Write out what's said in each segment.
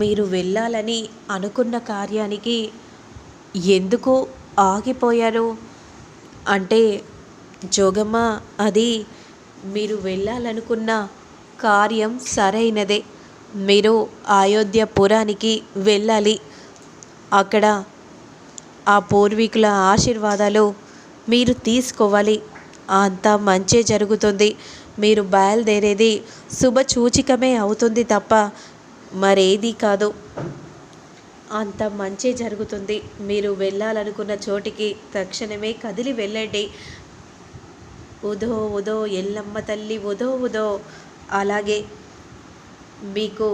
మీరు వెళ్ళాలని అనుకున్న కార్యానికి ఎందుకు ఆగిపోయారు? అంటే జోగమ్మ అది మీరు వెళ్ళాలనుకున్న కార్యం సరైనదే. మీరు అయోధ్యపురానికి వెళ్ళాలి. అక్కడ ఆ పూర్వీకుల ఆశీర్వాదాలు మీరు తీసుకోవాలి. అంతా మంచి జరుగుతుంది. మీరు బయలుదేరేది శుభసూచికమే అవుతుంది తప్ప మరేది కాదు. అంత మంచి జరుగుతుంది. మీరు వెళ్ళాలనుకున్న చోటికి తక్షణమే కదిలి వెళ్ళండి. ఉదో ఉదో ఎల్లమ్మ తల్లి ఉదో ఉదో. అలాగే మీకు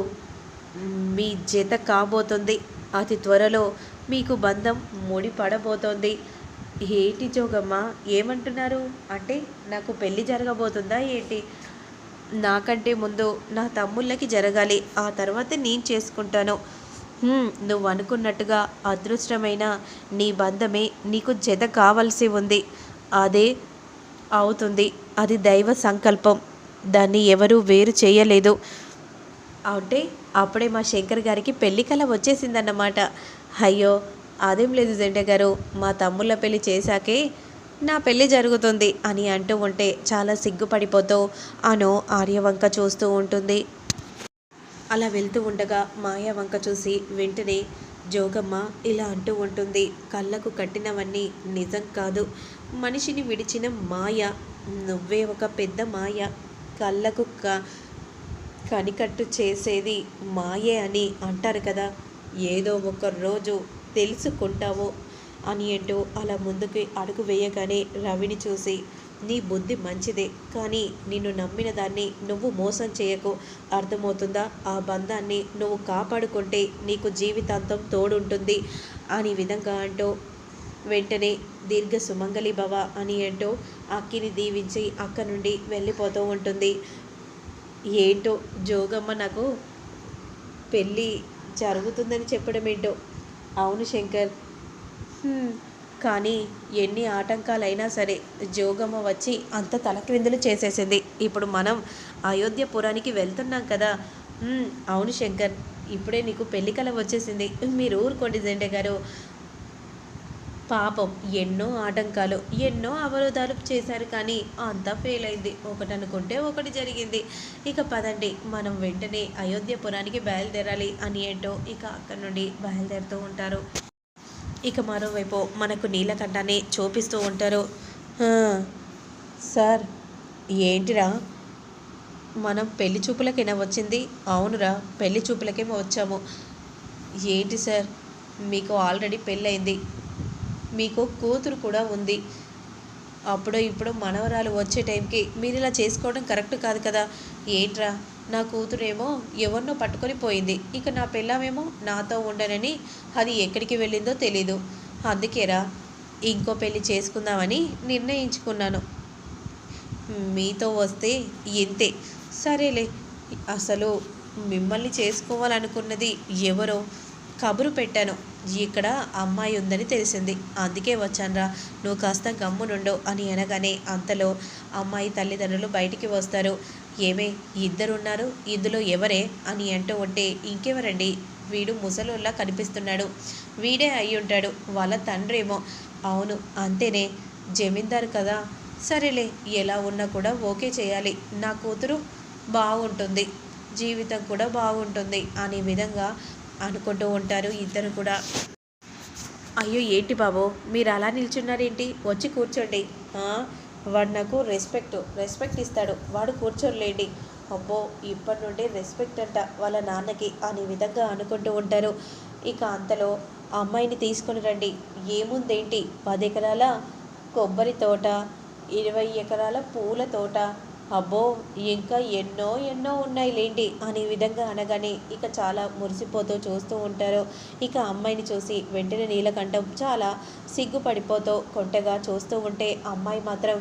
మీ జత కాబోతుంది. అతి త్వరలో మీకు బంధం ముడిపడబోతోంది ఏంటి జోగమ్మ? ఏమంటున్నారు? అంటే నాకు పెళ్ళి జరగబోతుందా ఏంటి? నాకంటే ముందు నా తమ్ముళ్ళకి జరగాలి ఆ తర్వాత నేను చేసుకుంటాను. నువ్వు అనుకున్నట్టుగా అదృష్టమైన నీ బంధమే నీకు జత కావాల్సి ఉంది. అదే అవుతుంది. అది దైవ సంకల్పం. దాన్ని ఎవరూ వేరు చేయలేదు. అంటే అప్పుడే మా శంకర్ గారికి పెళ్ళి కళ వచ్చేసిందన్నమాట. అయ్యో అదేం లేదు జంట గారు. మా తమ్ముళ్ళ పెళ్ళి చేశాకే నా పెళ్ళి జరుగుతుంది అని అంటూ ఉంటే చాలా సిగ్గుపడిపోతూ అను ఆర్యవంక చూస్తూ ఉంటుంది. అలా వెళ్తూ ఉండగా మాయ వంక చూసి వెంటనే జోగమ్మ ఇలా అంటూ ఉంటుంది. కళ్ళకు కట్టినవన్నీ నిజం కాదు. మనిషిని విడిచిన మాయ నువ్వే ఒక పెద్ద మాయ. కళ్ళకు క కనికట్టు చేసేది మాయే అని అంటారు కదా. ఏదో ఒక రోజు తెలుసుకుంటావో అని అంటూ అలా ముందుకు అడుగు వేయగానే రవిని చూసి నీ బుద్ధి మంచిదే కానీ నిన్ను నమ్మిన దాన్ని నువ్వు మోసం చేయకు. అర్థమవుతుందా? ఆ బంధాన్ని నువ్వు కాపాడుకుంటే నీకు జీవితాంతం తోడుంటుంది అని విధంగా అంటూ వెంటనే దీర్ఘ సుమంగళి భవ అని అంటూ అక్కిని దీవించి అక్క నుండి వెళ్ళిపోతూ ఉంటుంది. ఏంటో జోగమ్మ నాకు పెళ్ళి జరుగుతుందని చెప్పడం ఏంటో అవును శంకర్ కానీ ఎన్ని ఆటంకాలైనా సరే జోగమ్మ వచ్చి అంత తలక్రిందులు చేసేసింది. ఇప్పుడు మనం అయోధ్యపురానికి వెళ్తున్నాం కదా. అవును శంకర్ ఇప్పుడే నీకు పెళ్ళి కల వచ్చేసింది. మీరు ఊరుకోండి జెండే గారు. పాపం ఎన్నో ఆటంకాలు ఎన్నో అవరోధాలు చేశారు కానీ అంతా ఫెయిల్ అయింది. ఒకటి అనుకుంటే ఒకటి జరిగింది. ఇక పదండి మనం వెంటనే అయోధ్యపురానికి బయలుదేరాలి అని ఏంటో ఇక అక్కడి నుండి బయలుదేరుతూ ఉంటారు. ఇక మరోవైపు మనకు నీలకంఠాన్ని చూపిస్తూ ఉంటారు. సార్ ఏంటిరా? మనం పెళ్ళి చూపులకైనా వచ్చింది? అవునురా పెళ్ళి చూపులకేమో వచ్చాము. ఏంటి సార్? మీకు ఆల్రెడీ పెళ్ళయింది. మీకు కూతురు కూడా ఉంది. అప్పుడో ఇప్పుడు మనవరాలు వచ్చే టైంకి మీరు ఇలా చేసుకోవడం కరెక్ట్ కాదు కదా? ఏంట్రా? నా కూతురేమో ఎవరినో పట్టుకొని పోయింది. ఇక నా పిల్లమేమో నాతో ఉండనని అది ఎక్కడికి వెళ్ళిందో తెలీదు. అందుకేరా ఇంకో పెళ్ళి చేసుకుందామని నిర్ణయించుకున్నాను. మీతో వస్తే ఇంతే. సరేలే అసలు మిమ్మల్ని చేసుకోవాలనుకున్నది ఎవరో కబురు పెట్టాను. ఇక్కడ అమ్మాయి ఉందని తెలిసింది. అందుకే వచ్చానురా. నువ్వు కాస్త గమ్మునుండవు అని అనగానే అంతలో అమ్మాయి తల్లిదండ్రులు బయటికి వస్తారు. ఏమే? ఇద్దరున్నారు. ఇందులో ఎవరే? అని అంటూ ఉంటే ఇంకెవరండి? వీడు ముసలోళ్ళ కనిపిస్తున్నాడు. వీడే అయి ఉంటాడు. వాళ్ళ తండ్రేమో. అవును అంతేనే. జమీందారు కదా. సరేలే ఎలా ఉన్నా కూడా ఓకే చేయాలి. నా కూతురు బాగుంటుంది జీవితం కూడా బాగుంటుంది అనే విధంగా అనుకుంటూ ఉంటారు ఇద్దరు కూడా. అయ్యో ఏంటి బాబు? మీరు అలా నిల్చున్నారేంటి? వచ్చి కూర్చోండి. వాడు నాకు రెస్పెక్ట్ రెస్పెక్ట్ ఇస్తాడు. వాడు కూర్చోలేండి అబ్బో ఇప్పటి నుండి రెస్పెక్ట్ అంట వాళ్ళ నాన్నకి అనే విధంగా అనుకుంటూ ఉంటారు. ఇక అంతలో అమ్మాయిని తీసుకొని రండి. ఏముందేంటి? పది ఎకరాల కొబ్బరి తోట ఇరవై ఎకరాల పూల తోట అబ్బో ఇంకా ఎన్నో ఎన్నో ఉన్నాయి లేండి అనే విధంగా అనగానే ఇక చాలా మురిసిపోతూ చూస్తూ ఉంటారు. ఇక అమ్మాయిని చూసి వెంటనే నీలకంఠం చాలా సిగ్గుపడిపోతూ కొంటగా చూస్తూ ఉంటే అమ్మాయి మాత్రం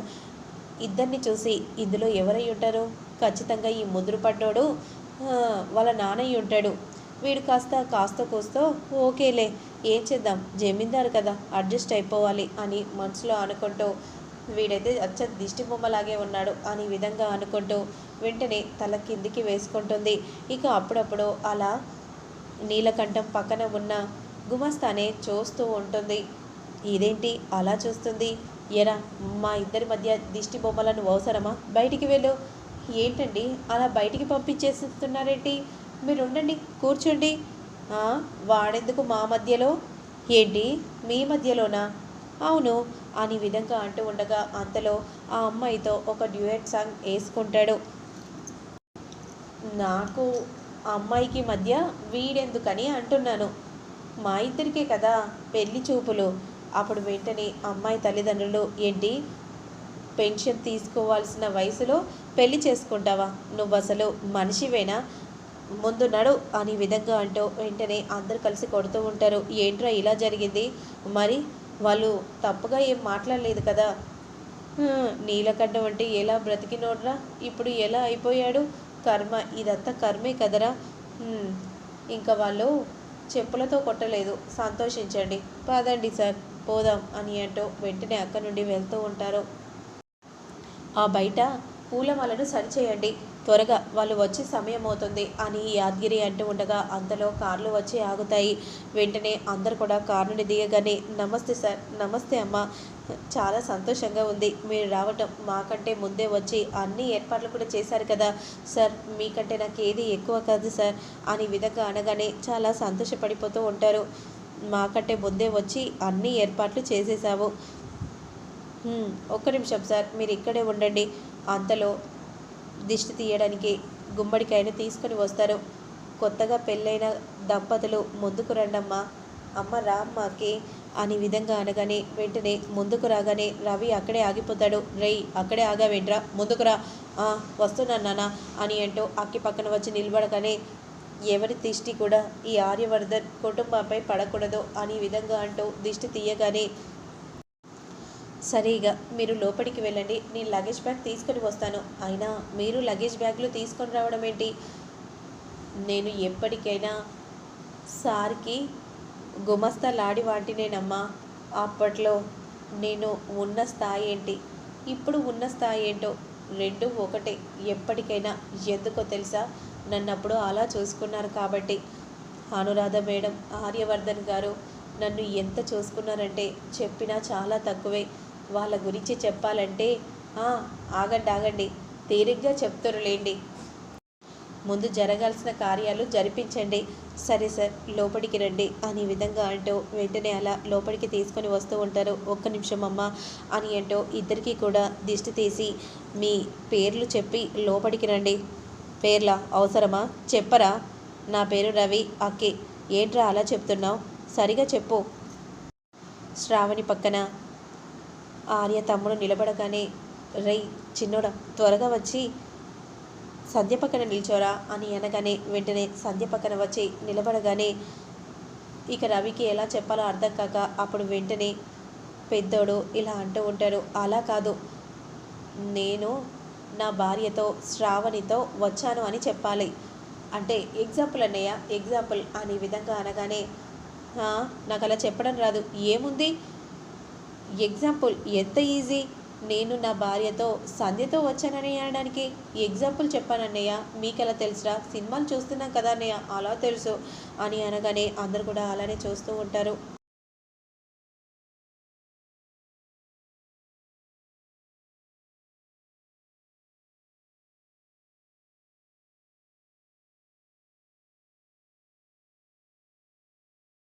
ఇద్దరిని చూసి ఇందులో ఎవరై ఉంటారు? ఖచ్చితంగా ఈ ముదురు పడ్డోడు వాళ్ళ నాన్నయ్య ఉంటాడు. వీడు కాస్త కాస్త కూస్తో ఓకేలే ఏం చేద్దాం? జమీందారు కదా అడ్జస్ట్ అయిపోవాలి అని మనసులో అనుకుంటూ వీడైతే అచ్చ దిష్టి బొమ్మలాగే ఉన్నాడు అని విధంగా అనుకుంటూ వెంటనే తల కిందికి వేసుకుంటుంది. ఇక అప్పుడప్పుడు అలా నీలకంఠం పక్కన ఉన్న గుమస్తానే చూస్తూ ఉంటుంది. ఇదేంటి? అలా చూస్తుంది. ఎరా మా ఇద్దరి మధ్య దిష్టి బొమ్మలను అవసరమా? బయటికి వెళ్ళు. ఏంటండి? అలా బయటికి పంపించేస్తున్నారేంటి? మీరు ఉండండి కూర్చోండి వాడెందుకు మా మధ్యలో? ఏంటి? మీ మధ్యలోనా? అవును అని విధంగా అంటూ ఉండగా అంతలో ఆ అమ్మాయితో ఒక డ్యూయట్ సాంగ్ వేసుకుంటాడు. నాకు ఆ అమ్మాయికి మధ్య వీడెందుకని అంటున్నాను. మా ఇద్దరికే కదా పెళ్ళి చూపులు. అప్పుడు వెంటనే అమ్మాయి తల్లిదండ్రులు ఏంటి? పెన్షన్ తీసుకోవాల్సిన వయసులో పెళ్ళి చేసుకుంటావా? నువ్వు అసలు మనిషివేనా? ముందు నడు అని విధంగా అంటూ వెంటనే అందరు కలిసి కొడుతూ ఉంటారు. ఏంట్రా ఇలా జరిగింది? మరి వాళ్ళు తప్పుగా ఏం మాట్లాడలేదు కదా. నీలకంఠం అంటే ఎలా బ్రతికినోడ్రా? ఇప్పుడు ఎలా అయిపోయాడు? కర్మ ఇదంతా కర్మే కదరా? ఇంకా వాళ్ళు చెప్పులతో కొట్టలేదు. సంతోషించండి. పదండి సార్ పోదాం అని అంటూ వెంటనే అక్కడి నుండి వెళ్తూ ఉంటారు. ఆ బయట పూలమాలను సరిచేయండి త్వరగా వాళ్ళు వచ్చే సమయం అవుతుంది అని యాదగిరి అంటూ ఉండగా అంతలో కార్లు వచ్చి ఆగుతాయి. వెంటనే అందరు కూడా కారు నుండి దిగగానే నమస్తే సార్ నమస్తే అమ్మ. చాలా సంతోషంగా ఉంది. మీరు రావటం మాకంటే ముందే వచ్చి అన్ని ఏర్పాట్లు కూడా చేశారు కదా. సార్ మీకంటే నాకు ఏది ఎక్కువ కాదు సార్ అని విధంగా అనగానే చాలా సంతోషపడిపోతూ ఉంటారు. మాకంటే ముందే వచ్చి అన్ని ఏర్పాట్లు చేసేసావు ఒక్క నిమిషం సార్ మీరు ఇక్కడే ఉండండి అంతలో దిష్టి తీయడానికి గుమ్మడికాయను తీసుకొని వస్తారు. కొత్తగా పెళ్ళైన దంపతులు ముందుకు రండమ్మా. అమ్మ రామ్మాకి అని విధంగా అనగానే వెంటనే ముందుకు రాగానే రవి అక్కడే ఆగిపోతాడు. రేయ్ అక్కడే ఆగావేంట్రా? ముందుకు రా. వస్తున్నాను నాన్న అని అంటూ అక్కి పక్కన వచ్చి నిలబడగానే ఎవరి దిష్టి కూడా ఈ ఆర్యవర్ధన్ కుటుంబంపై పడకూడదు అని విధంగా అంటూ దిష్టి తీయగానే సరిగా మీరు లోపలికి వెళ్ళండి. నేను లగేజ్ బ్యాగ్ తీసుకొని వస్తాను. అయినా మీరు లగేజ్ బ్యాగ్లు తీసుకొని రావడం ఏంటి? నేను ఎప్పటికైనా సార్కి గుమస్తా లాడి వాటినేనమ్మా. అప్పట్లో నేను ఉన్న స్థాయి ఏంటి? ఇప్పుడు ఉన్న స్థాయి ఏంటో రెండు ఒకటే. ఎప్పటికైనా ఎందుకో తెలుసా? నన్ను అప్పుడు అలా చూసుకున్నారు కాబట్టి. అనురాధ మేడం ఆర్యవర్ధన్ గారు నన్ను ఎంత చూసుకున్నారంటే చెప్పినా చాలా తక్కువే. వాళ్ళ గురించి చెప్పాలంటే ఆగండి ఆగండి తీరిగ్గా చెప్తారులేండి. ముందు జరగాల్సిన కార్యాలు జరిపించండి. సరే సార్ లోపలికి రండి. అని విధంగా అంటూ వెంటనే అలా లోపలికి తీసుకొని వస్తూ ఉంటారు. ఒక్క నిమిషం అమ్మ అని అంటూ ఇద్దరికీ కూడా దిష్టి తీసి మీ పేర్లు చెప్పి లోపలికి రండి. పేర్లా? అవసరమా? చెప్పరా? నా పేరు రవి అక్కే. ఏంట్రా అలా చెప్తున్నావు? సరిగా చెప్పు. శ్రావణి పక్కన ఆర్య తమ్ముడు నిలబడగానే రై చిన్నోడా త్వరగా వచ్చి సంధ్య పక్కన నిల్చోరా అని అనగానే వెంటనే సంధ్య పక్కన వచ్చి నిలబడగానే ఇక రవికి ఎలా చెప్పాలో అర్థం కాక అప్పుడు వెంటనే పెద్దోడు ఇలా అంటూ ఉంటాడు. అలా కాదు. నేను నా భార్యతో శ్రావణితో వచ్చాను అని చెప్పాలి. అంటే ఎగ్జాంపుల్ అన్నయ్య ఎగ్జాంపుల్ అనే విధంగా అనగానే నాకు అలా చెప్పడం రాదు. ఏముంది? ఎగ్జాంపుల్ ఎంత ఈజీ నేను నా భార్యతో సంధ్యతో వచ్చానని అనడానికి ఎగ్జాంపుల్ చెప్పానన్నయ్య. మీకు ఎలా తెలుసురా? సినిమాలు చూస్తున్నాం కదా అన్నయ్య. అలా తెలుసు అని అనగానే అందరు కూడా అలానే చూస్తూ ఉంటారు.